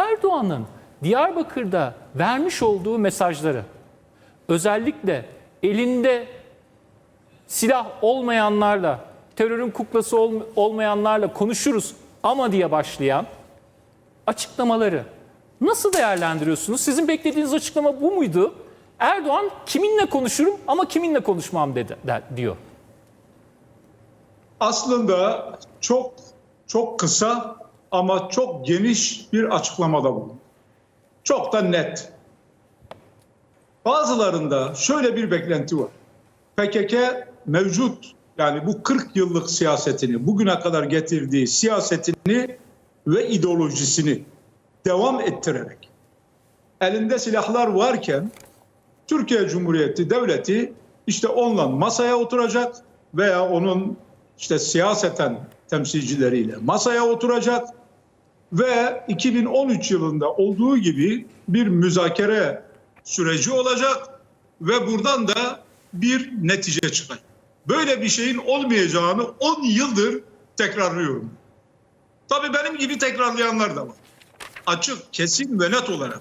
Erdoğan'ın Diyarbakır'da vermiş olduğu mesajları özellikle elinde silah olmayanlarla, terörün kuklası ol- olmayanlarla konuşuruz ama diye başlayan açıklamaları nasıl değerlendiriyorsunuz? Sizin beklediğiniz açıklama bu muydu? Erdoğan kiminle konuşurum ama kiminle konuşmam dedi, der- diyor. Aslında çok çok kısa ama çok geniş bir açıklamada bulundu. Çok da net. Bazılarında şöyle bir beklenti var. PKK mevcut yani bu 40 yıllık siyasetini, bugüne kadar getirdiği siyasetini ve ideolojisini devam ettirerek elinde silahlar varken Türkiye Cumhuriyeti Devleti işte onunla masaya oturacak veya onun işte siyaseten temsilcileriyle masaya oturacak ve 2013 yılında olduğu gibi bir müzakere süreci olacak ve buradan da bir netice çıkacak. Böyle bir şeyin olmayacağını 10 yıldır tekrarlıyorum. Tabii benim gibi tekrarlayanlar da var. Açık, kesin ve net olarak.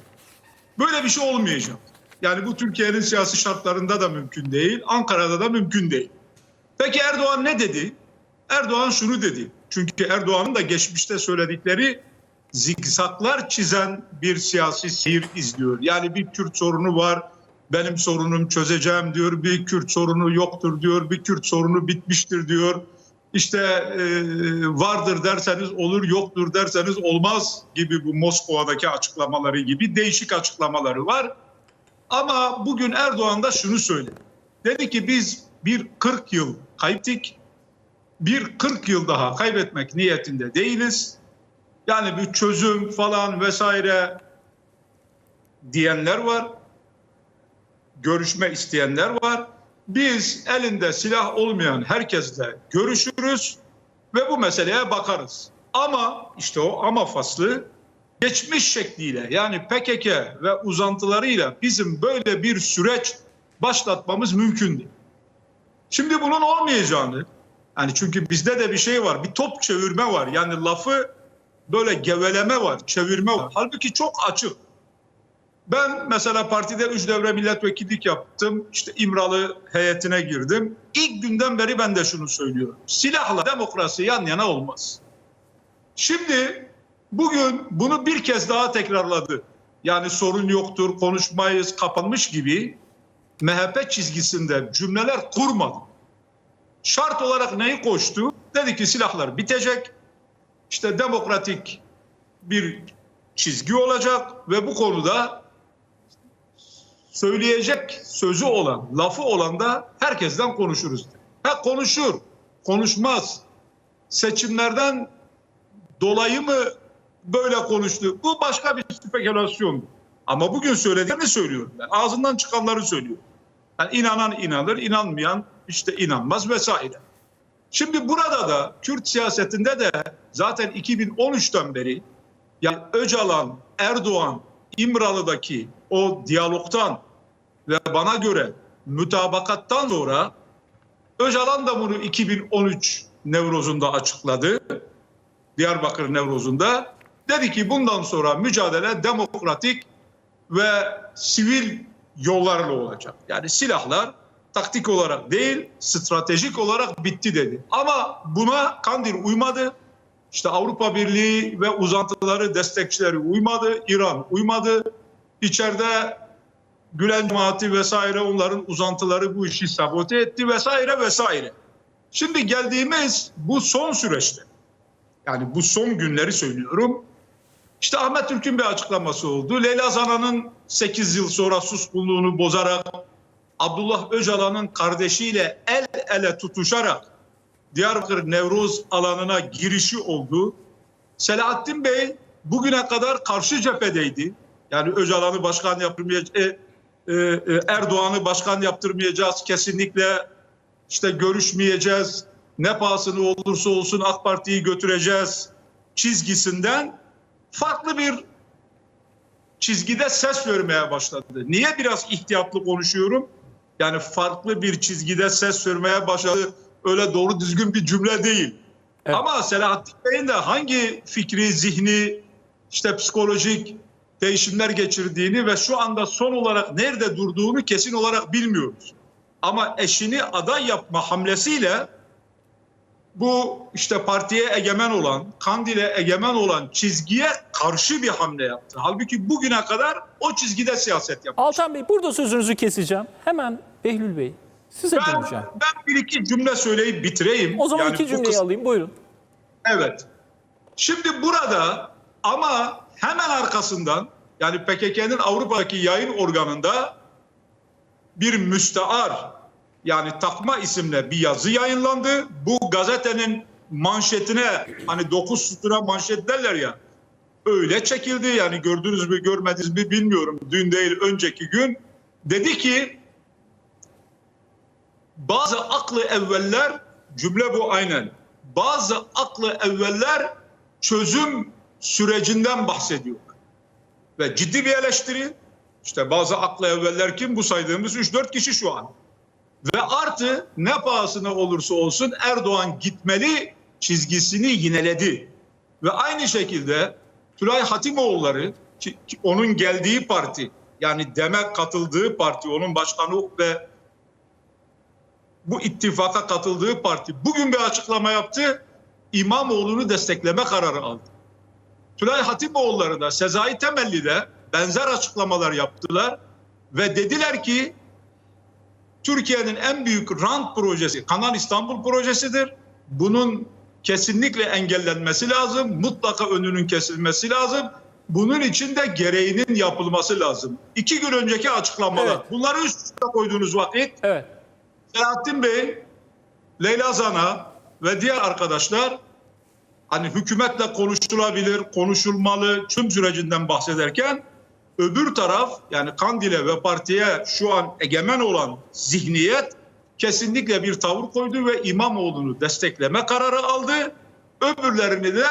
Böyle bir şey olmayacak. Yani bu Türkiye'nin siyasi şartlarında da mümkün değil, Ankara'da da mümkün değil. Peki Erdoğan ne dedi? Erdoğan şunu dedi. Çünkü Erdoğan'ın da geçmişte söyledikleri zikzaklar çizen bir siyasi seyir izliyor. Yani bir Kürt sorunu var, benim sorunum çözeceğim diyor. Bir Kürt sorunu yoktur diyor. Bir Kürt sorunu bitmiştir diyor. İşte e, vardır derseniz olur, yoktur derseniz olmaz gibi bu Moskova'daki açıklamaları gibi değişik açıklamaları var. Ama bugün Erdoğan da şunu söyledi. Dedi ki biz bir 40 yıl kaybettik. Bir 40 yıl daha kaybetmek niyetinde değiliz. Yani bir çözüm falan vesaire diyenler var. Görüşme isteyenler var. Biz elinde silah olmayan herkesle görüşürüz ve bu meseleye bakarız. Ama işte o ama faslı geçmiş şekliyle yani PKK ve uzantılarıyla bizim böyle bir süreç başlatmamız mümkün. Şimdi bunun olmayacağını yani çünkü bizde de bir şey var bir top çevirme var yani lafı böyle geveleme var çevirme var. Halbuki çok açık. Ben mesela partide üç devre milletvekillik yaptım. İşte İmralı heyetine girdim. İlk günden beri ben de şunu söylüyorum. Silahla demokrasi yan yana olmaz. Şimdi bugün bunu bir kez daha tekrarladı. Yani sorun yoktur, konuşmayız, kapanmış gibi MHP çizgisinde cümleler kurmadı. Şart olarak neyi koştu? Dedi ki silahlar bitecek. İşte demokratik bir çizgi olacak ve bu konuda söyleyecek sözü olan, lafı olan da herkesten konuşuruz. Ha konuşur, konuşmaz. Seçimlerden dolayı mı böyle konuştu? Bu başka bir spekülasyon. Ama bugün söylediğini söylüyorum ben. Ağzından çıkanları söylüyorum. Yani inanan inanır, inanmayan işte inanmaz vesaire. Şimdi burada da Kürt siyasetinde de zaten 2013'ten beri yani Öcalan, Erdoğan, İmralı'daki o diyalogtan ve bana göre mütabakattan sonra Öcalan da bunu 2013 Nevroz'unda açıkladı. Diyarbakır Nevroz'unda. Dedi ki bundan sonra mücadele demokratik ve sivil yollarla olacak. Yani silahlar taktik olarak değil, stratejik olarak bitti dedi. Ama buna Kandil uymadı. İşte Avrupa Birliği ve uzantıları, destekçileri uymadı. İran uymadı. İçeride Gülen cemaati vesaire onların uzantıları bu işi sabote etti vesaire vesaire. Şimdi geldiğimiz bu son süreçte yani bu son günleri söylüyorum. İşte Ahmet Türk'ün bir açıklaması oldu. Leyla Zana'nın 8 yıl sonra suskunluğunu bozarak Abdullah Öcalan'ın kardeşiyle el ele tutuşarak Diyarbakır Nevruz alanına girişi oldu. Selahattin Bey bugüne kadar karşı cephedeydi. Yani Öcalan'ı başkan yaptırmayacağız, e, e, e, Erdoğan'ı başkan yaptırmayacağız kesinlikle. işte görüşmeyeceğiz. Ne pahasını olursa olsun AK Parti'yi götüreceğiz çizgisinden farklı bir çizgide ses vermeye başladı. Niye biraz ihtiyatlı konuşuyorum? Yani farklı bir çizgide ses vermeye başladı. Öyle doğru düzgün bir cümle değil. Evet. Ama Selahattin Bey'in de hangi fikri, zihni işte psikolojik değişimler geçirdiğini ve şu anda son olarak nerede durduğunu kesin olarak bilmiyoruz. Ama eşini aday yapma hamlesiyle bu işte partiye egemen olan, Kandil'e egemen olan çizgiye karşı bir hamle yaptı. Halbuki bugüne kadar o çizgide siyaset yaptı. Altan Bey burada sözünüzü keseceğim. Hemen Behlül Bey size Ben, döneceğim. ben bir iki cümle söyleyip bitireyim. O zaman Yani iki cümleyi kıs- alayım buyurun. Evet. Şimdi burada ama hemen arkasından yani PKK'nın Avrupa'daki yayın organında bir müstear yani takma isimle bir yazı yayınlandı. Bu gazetenin manşetine hani dokuz sütuna manşet derler ya öyle çekildi yani gördünüz mü görmediniz mi bilmiyorum dün değil önceki gün dedi ki bazı aklı evveller cümle bu aynen. Bazı aklı evveller çözüm sürecinden bahsediyor. Ve ciddi bir eleştiri. İşte bazı aklı evveller kim? Bu saydığımız 3-4 kişi şu an. Ve artı ne pahasına olursa olsun Erdoğan gitmeli çizgisini yineledi. Ve aynı şekilde Tülay Hatimoğulları ki, ki onun geldiği parti yani demek katıldığı parti onun başkanı ve bu ittifaka katıldığı parti bugün bir açıklama yaptı. İmamoğlu'nu destekleme kararı aldı. Tülay Hatimoğulları da Sezai Temelli de benzer açıklamalar yaptılar ve dediler ki Türkiye'nin en büyük rant projesi Kanal İstanbul projesidir. Bunun kesinlikle engellenmesi lazım. Mutlaka önünün kesilmesi lazım. Bunun için de gereğinin yapılması lazım. İki gün önceki açıklamalar. Evet. Bunları üst üste koyduğunuz vakit Evet. Selahattin Bey, Leyla Zana ve diğer arkadaşlar hani hükümetle konuşulabilir, konuşulmalı tüm sürecinden bahsederken öbür taraf yani Kandil'e ve partiye şu an egemen olan zihniyet kesinlikle bir tavır koydu ve İmamoğlu'nu destekleme kararı aldı. Öbürlerini de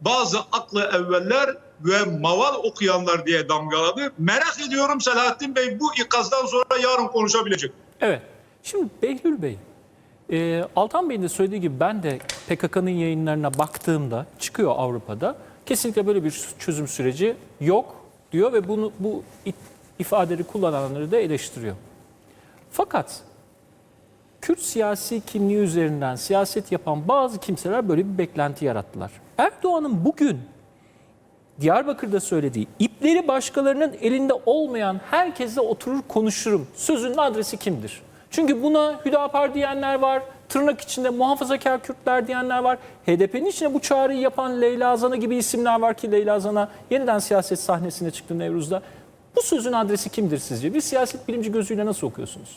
bazı aklı evveller ve maval okuyanlar diye damgaladı. Merak ediyorum Selahattin Bey bu ikazdan sonra yarın konuşabilecek. Evet. Şimdi Behlül Bey, e, Altan Bey'in de söylediği gibi ben de PKK'nın yayınlarına baktığımda çıkıyor Avrupa'da. Kesinlikle böyle bir çözüm süreci yok diyor ve bunu bu ifadeleri kullananları da eleştiriyor. Fakat Kürt siyasi kimliği üzerinden siyaset yapan bazı kimseler böyle bir beklenti yarattılar. Erdoğan'ın bugün Diyarbakır'da söylediği ipleri başkalarının elinde olmayan herkesle oturur konuşurum. Sözünün adresi kimdir? Çünkü buna Hüdapar diyenler var, tırnak içinde muhafazakar Kürtler diyenler var. HDP'nin içine bu çağrıyı yapan Leyla Zana gibi isimler var ki Leyla Zana yeniden siyaset sahnesine çıktı Nevruz'da. Bu sözün adresi kimdir sizce? Bir siyaset bilimci gözüyle nasıl okuyorsunuz?